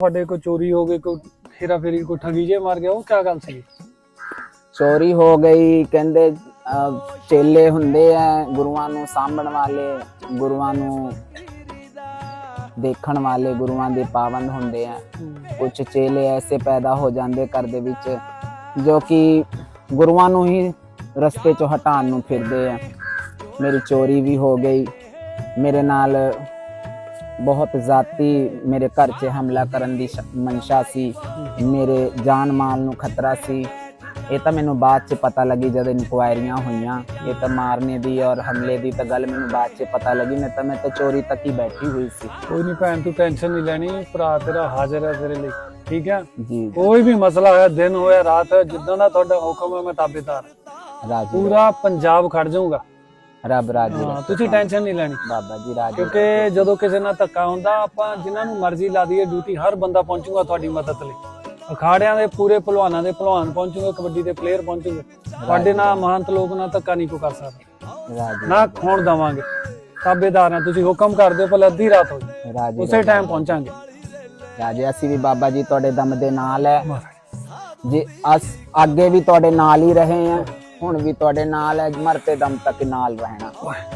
ਤੁਹਾਡੇ ਕੋਈ ਚੋਰੀ ਹੋ ਗਈ ਕੋਈ ਹੇਰਾ ਫੇਰੀ ਕੋਈ ਠੱਗੀ ਜੇ ਮਾਰ ਗਿਆ ਉਹ ਕੀ ਗੱਲ ਸੀ? ਚੋਰੀ ਹੋ ਗਈ ਕਹਿੰਦੇ ਅਹ, ਚੇਲੇ ਹੁੰਦੇ ਆ ਗੁਰੂਆਂ ਨੂੰ ਸਾਂਭਣ ਵਾਲੇ ਗੁਰੂਆਂ ਨੂੰ ਦੇਖਣ ਵਾਲੇ ਗੁਰੂਆਂ ਦੇ ਪਾਬੰਦ ਹੁੰਦੇ ਆ। ਕੁਝ ਚੇਲੇ ਐਸੇ ਪੈਦਾ ਹੋ ਜਾਂਦੇ ਘਰ ਦੇ ਵਿੱਚ ਜੋ ਕਿ ਗੁਰੂਆਂ ਨੂੰ ਹੀ ਰਸਤੇ ਚੋਂ ਹਟਾਉਣ ਨੂੰ ਫਿਰਦੇ ਆ। ਮੇਰੀ ਚੋਰੀ ਵੀ ਹੋ ਗਈ ਮੇਰੇ ਨਾਲ ਬਹੁਤ ਜ਼ਾਤੀ ਮੇਰੇ ਘਰ 'ਚ ਹਮਲਾ ਕਰਨ ਦੀ ਸ਼- ਮਨਸ਼ਾ ਸੀ। ਮੇਰੇ ਜਾਨ ਮਾਲ ਨੂੰ ਖਤਰਾ ਸੀ। ਇਹ ਤਾਂ ਮੈਨੂੰ ਬਾਅਦ 'ਚ ਪਤਾ ਲੱਗੀ ਜਦ ਇਨਕੁਆਇਰੀਆਂ ਹੋਈਆਂ। ਇਹ ਤਾਂ ਮਾਰਨੇ ਦੀ ਔਰ ਹਮਲੇ ਦੀ ਤਾਂ ਗੱਲ ਮੈਨੂੰ ਬਾਅਦ 'ਚ ਪਤਾ ਲੱਗੀ ਮੈਂ ਤਾਂ ਮੈਂ ਤਾਂ ਚੋਰੀ ਤੱਕ ਹੀ ਬੈਠੀ ਹੋਈ ਸੀ। ਕੋਈ ਨਹੀਂ ਭੈਣ ਤੂੰ ਟੈਨਸ਼ਨ ਨਹੀਂ ਲੈਣੀ। ਭਰਾ ਤੇਰਾ ਹਾਜ਼ਰ ਹੈ ਤੇਰੇ ਲਈ। ਠੀਕ ਹੈ? ਜੀ। ਕੋਈ ਵੀ ਮਸਲਾ ਹੋਇਆ ਦਿਨ ਹੋਇਆ ਰਾਤ ਹੋਇਆ, ਜਿੱਦਾਂ ਦਾ ਤੁਹਾਡਾ ਹੁਕਮ ਹੈ ਮੈਂ ਤਾਬੇਦਾਰ ਰਾਜੀ। ਪੂਰਾ ਪੰਜਾਬ ਖੜ ਜਾਊਗਾ। ਰੱਬ ਰਾਜੀ ਹਾਂ। ਤੁਸੀਂ ਟੈਨਸ਼ਨ ਨਹੀਂ ਲੈਣੀ। ਬਾਬਾ ਜੀ ਰਾਜੀ ਕਿਉਂਕਿ ਜਦੋਂ ਕਿਸੇ ਨਾਲ ਧੱਕਾ ਹੁੰਦਾ ਆਪਾਂ ਜਿਨ੍ਹਾਂ ਨੂੰ ਮਰਜ਼ੀ ਲਾ ਦਈਏ ਡਿਊਟੀ ਹਰ ਬੰਦਾ ਪਹੁੰਚੂਗਾ ਤੁਹਾਡੀ ਮਦਦ ਲਈ। ਅਖਾੜਿਆਂ ਦੇ ਪੂਰੇ ਪਹਿਲਵਾਨਾਂ ਦੇ ਪਹਿਲਵਾਨ ਪਹੁੰਚੂਗੇ ਕਬੱਡੀ ਦੇ ਪਲੇਅਰ ਪਹੁੰਚੂਗੇ। ਤੁਹਾਡੇ ਨਾਲ ਮਹੰਤ ਲੋਕ ਨਾਲ ਧੱਕਾ ਨਹੀਂ ਕੋ ਕਰ ਸਕਦਾ। ਰਾਜੀ ਨਾ ਖੋਣ ਦਵਾਂਗੇ। ਤਾਬੇਦਾਰ ਤੁਸੀਂ ਹੁਕਮ ਕਰ ਦਿਓ ਭਲੇ ਅੱਧੀ ਰਾਤ ਹੋ ਜਾਏ। ਰਾਜੀ ਉਸੇ ਟਾਈਮ ਪਹੁੰਚਾਂਗੇ। ਰਾਜੇ ਅਸੀਂ ਵੀ ਬਾਬਾ ਜੀ ਤੁਹਾਡੇ ਦਮ ਦੇ ਨਾਲ ਹੈ ਜੇ ਅਸ ਅੱਗੇ ਵੀ ਤੁਹਾਡੇ ਨਾਲ ਹੀ ਰਹੇ ਆ ਹੁਣ ਵੀ ਤੁਹਾਡੇ ਨਾਲ ਹੈ ਮਰਤੇ ਦਮ ਤੱਕ ਨਾਲ ਰਹਿਣਾ।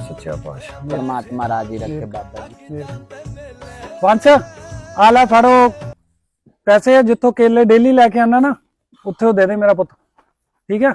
ਸੱਚਾ ਪਾਤਸ਼ਾਹ। ਪਰਮਾਤਮਾ ਰਾਜੀ ਰੱਖੇ ਬਾਬਾ ਜੀ। ਪੰਚ ਆ ਲੈ ਫੜੋ। ਪੈਸੇ ਜਿੱਥੋਂ ਕੇਲੇ ਡੇਲੀ ਲੈ ਕੇ ਆਣਾ ਨਾ ਉੱਥੇ ਉਹ ਦੇ ਦੇ ਮੇਰਾ ਪੁੱਤ। ਠੀਕ ਹੈ